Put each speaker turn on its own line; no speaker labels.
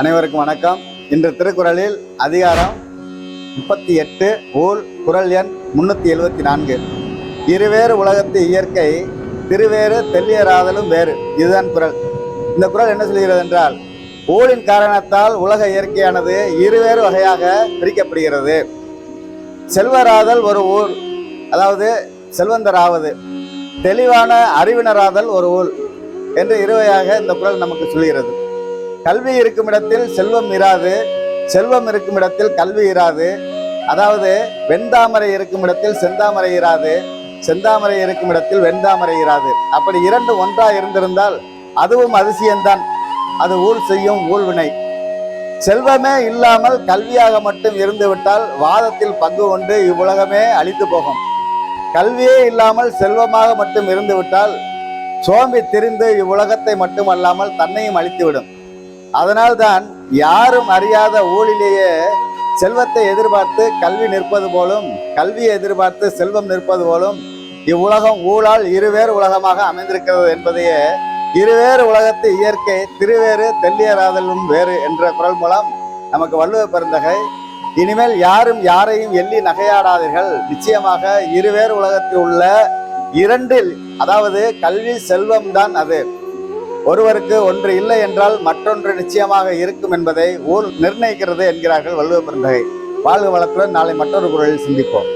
அனைவருக்கும் வணக்கம். இன்று திருக்குறளில் அதிகாரம் முப்பத்தி எட்டு ஊழ் குரல் எண் முன்னூற்றி எழுபத்தி நான்கு. இருவேறு உலகத்து இயற்கை திருவேறு தெல்லியராதலும் வேறு. இதுதான் குரல் இந்த குறள் என்ன சொல்கிறது என்றால் ஊழின் காரணத்தால் உலக இயற்கையானது இருவேறு வகையாக பிரிக்கப்படுகிறது. செல்வராதல் ஒரு ஊர் அதாவது செல்வந்தராவது. தெளிவான அறிவினராதல் ஒரு ஊர் என்று இருவையாக இந்த குரல் நமக்கு சொல்கிறது. கல்வி இருக்கும் இடத்தில் செல்வம் இராது செல்வம் இருக்கும் இடத்தில் கல்வி இராது. அதாவது வெண்தாமரை இருக்கும் இடத்தில் செந்தாமரை இராது செந்தாமரை இருக்கும் இடத்தில் வெண்தாமரை இராது. அப்படி இரண்டு ஒன்றா இருந்திருந்தால் அதுவும் அதிசயம்தான். அது ஊழ் செய்யும் ஊழ்வினை. செல்வமே இல்லாமல் கல்வியாக மட்டும் இருந்துவிட்டால் வாதத்தில் பங்கு கொண்டு இவ்வுலகமே அழித்து போகும். கல்வியே இல்லாமல் செல்வமாக மட்டும் இருந்துவிட்டால் சோம்பி திரிந்து இவ்வுலகத்தை மட்டுமல்லாமல் தன்னையும் அழித்துவிடும். அதனால்தான் யாரும் அறியாத ஊழிலேயே செல்வத்தை எதிர்பார்த்து கல்வி நிற்பது போலும் கல்வியை எதிர்பார்த்து செல்வம் நிற்பது போலும் இவ்வுலகம் ஊழால் இருவேறு உலகமாக அமைந்திருக்கிறது என்பதையே இருவேறு உலகத்து இயற்கை திருவேறு தெல்லியராதலும் வேறு என்ற குரல் மூலம் நமக்கு வள்ளுவ பெருந்தகை இனிமேல் யாரும் யாரையும் எள்ளி நகையாடாதீர்கள். நிச்சயமாக இருவேறு உலகத்தில் உள்ள இரண்டில் அதாவது கல்வி செல்வம் தான் அது. ஒருவருக்கு ஒன்று இல்லை என்றால் மற்றொன்று நிச்சயமாக இருக்கும் என்பதை ஊர் நிர்ணயிக்கிறது என்கிறார்கள் வள்ளுவ பிறந்தகை வாழ்க வளத்துடன் நாளை மற்றொரு குரலில் சிந்திப்போம்.